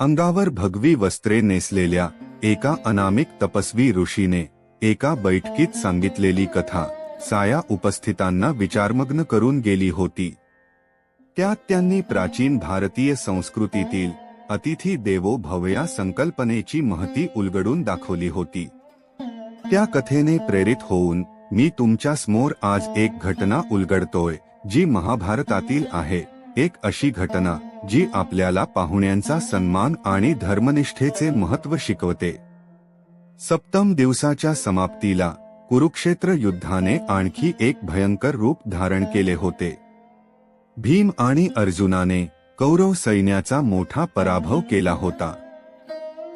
अंगावर भगवी वस्त्रे नेसलेल्या एका अनामिक तपस्वी ऋषीने एका बैठकीत सांगितलेली कथा साया उपस्थितांना विचारमग्न करून गेली होती. त्यात त्यांनी प्राचीन भारतीय संस्कृतीतील अतिथी देवो भवया संकल्पनेची महती उलगडून दाखवली होती. त्या कथेने प्रेरित होऊन मी तुमच्यासमोर आज एक घटना उलगडतोय जी महाभारतातील आहे. एक अशी घटना जी आपल्याला पाहुण्यांचा सन्मान आणि धर्मनिष्ठेचे महत्त्व शिकवते. सप्तम दिवसाच्या समाप्तीला कुरुक्षेत्र युद्धाने आणखी एक भयंकर रूप धारण केले होते. भीम आणि अर्जुनाने कौरव सैन्याचा मोठा पराभव केला होता.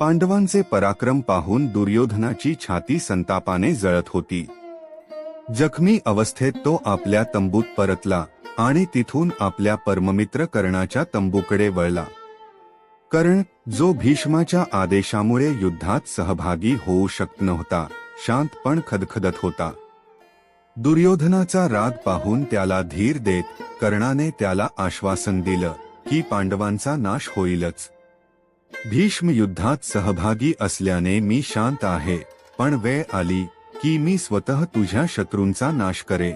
पांडवांचे पराक्रम पाहून दुर्योधनाची छाती संतापाने जळत होती. जखमी अवस्थेत तो आपल्या तंबूत परतला आणि तिथून आपल्या परममित्र कर्णाच्या तंबूकडे वळला. कर्ण जो भीष्माच्या आदेशामुळे युद्धात सहभागी होऊ शकत नव्हता शांत पण खदखदत होता. दुर्योधनाचा राग पाहून त्याला धीर देत कर्णाने त्याला आश्वासन दिलं की पांडवांचा नाश होईलच. भीष्म युद्धात सहभागी असल्याने मी शांत आहे पण वेळ आली की मी स्वतः तुझ्या शत्रूंचा नाश करे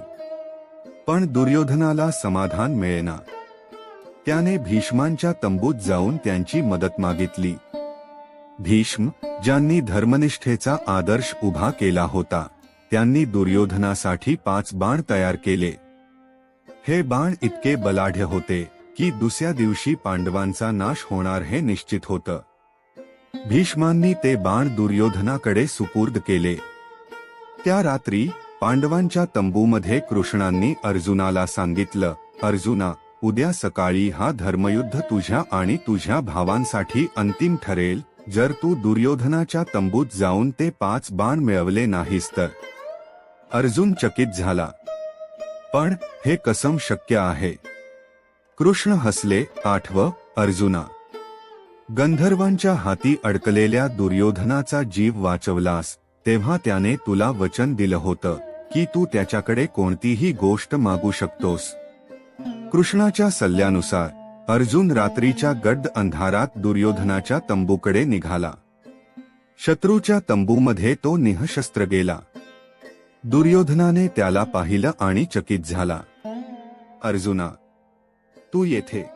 पण दुर्योधनाला समाधान मिळेना. त्याने भीष्मांच्या तंबूत जाऊन त्यांची मदत मागितली. भीष्म ज्यांनी धर्मनिष्ठेचा आदर्श उभा केला होता त्यांनी दुर्योधनासाठी पाच बाण तयार केले. हे बाण इतके बलाढ्य होते की दुसऱ्या दिवशी पांडवांचा नाश होणार हे निश्चित होतं. भीष्मांनी ते बाण दुर्योधनाकडे सुपूर्द केले. त्या रात्री पांडवांच्या तंबूमध्ये कृष्णांनी अर्जुनाला सांगितलं अर्जुना उद्या सकाळी हा धर्मयुद्ध तुझ्या आणि तुझ्या भावांसाठी अंतिम ठरेल. जर तू दुर्योधनाच्या तंबूत जाऊन ते पाच बाण मिळवले नाहीस तर. अर्जुन चकित झाला. पण हे कसम शक्य आहे. कृष्ण हसले आठव अर्जुना. गंधर्वांच्या हाती अडकलेल्या दुर्योधनाचा जीव वाचवलास तेव्हा त्याने तुला वचन दिलं होतं. की तू त्याच्याकडे कोणतीही गोष्ट मागू शकतोस. कृष्णाच्या सल्ल्यानुसार अर्जुन रात्रीच्या गड्ड अंधारात दुर्योधनाच्या तंबूकडे निघाला. शत्रूच्या तंबूमध्ये तो निहशस्त्र गेला. दुर्योधनाने त्याला पाहिलं आणि चकित झाला. अर्जुना तू येथे.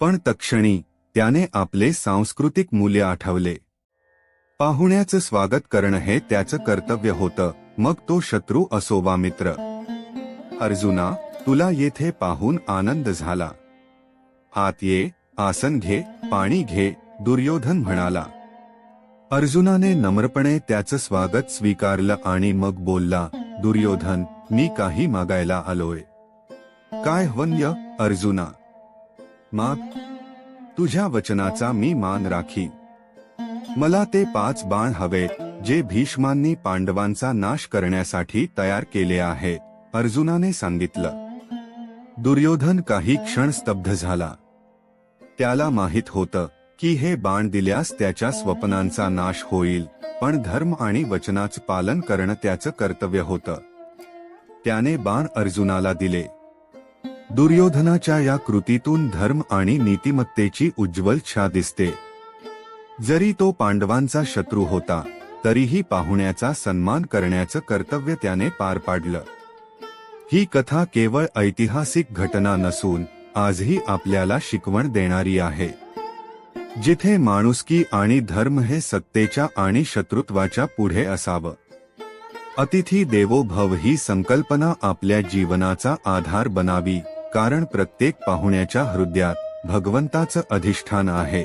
पण तक्षणी त्याने आपले सांस्कृतिक मूल्य आठवले. पाहुण्याचं स्वागत करणं हे त्याचं कर्तव्य होतं. मग तो शत्रू असो वा मित्र. अर्जुना तुला येथे पाहून आनंद झाला. आत ये आसन घे पाणी घे दुर्योधन म्हणाला. अर्जुनाने नम्रपणे त्याचं स्वागत स्वीकारलं आणि मग बोलला दुर्योधन मी काही मागायला आलोय. काय वन्य अर्जुना? माग तुझ्या वचनाचा मी मान राखी. मला ते पाच बाण हवेत जे भीष्मांनी पांडवांचा नाश करण्यासाठी तयार केले आहे अर्जुनाने सांगितलं. दुर्योधन काही क्षण स्तब्ध झाला. त्याला माहीत होतं की हे बाण दिल्यास त्याच्या स्वप्नांचा नाश होईल पण धर्म आणि वचनाचं पालन करणं त्याचं कर्तव्य होतं. त्याने बाण अर्जुनाला दिले. दुर्योधनाच्या या कृतीतून धर्म आणि नीतिमत्तेची उज्ज्वल छा दिसते. जरी तो पांडवांचा शत्रू होता तरीही पाहुण्याचा सन्मान करण्याचं कर्तव्य त्याने पार पाडलं. ही कथा केवळ ऐतिहासिक घटना नसून आजही आपल्याला शिकवण देणारी आहे. जिथे माणुसकी आणि धर्म हे सत्तेच्या आणि शत्रुत्वाच्या पुढे असावं. अतिथी देवो भव ही संकल्पना आपल्या जीवनाचा आधार बनावी कारण प्रत्येक पाहुण्याच्या हृदयात भगवंताचं अधिष्ठान आहे.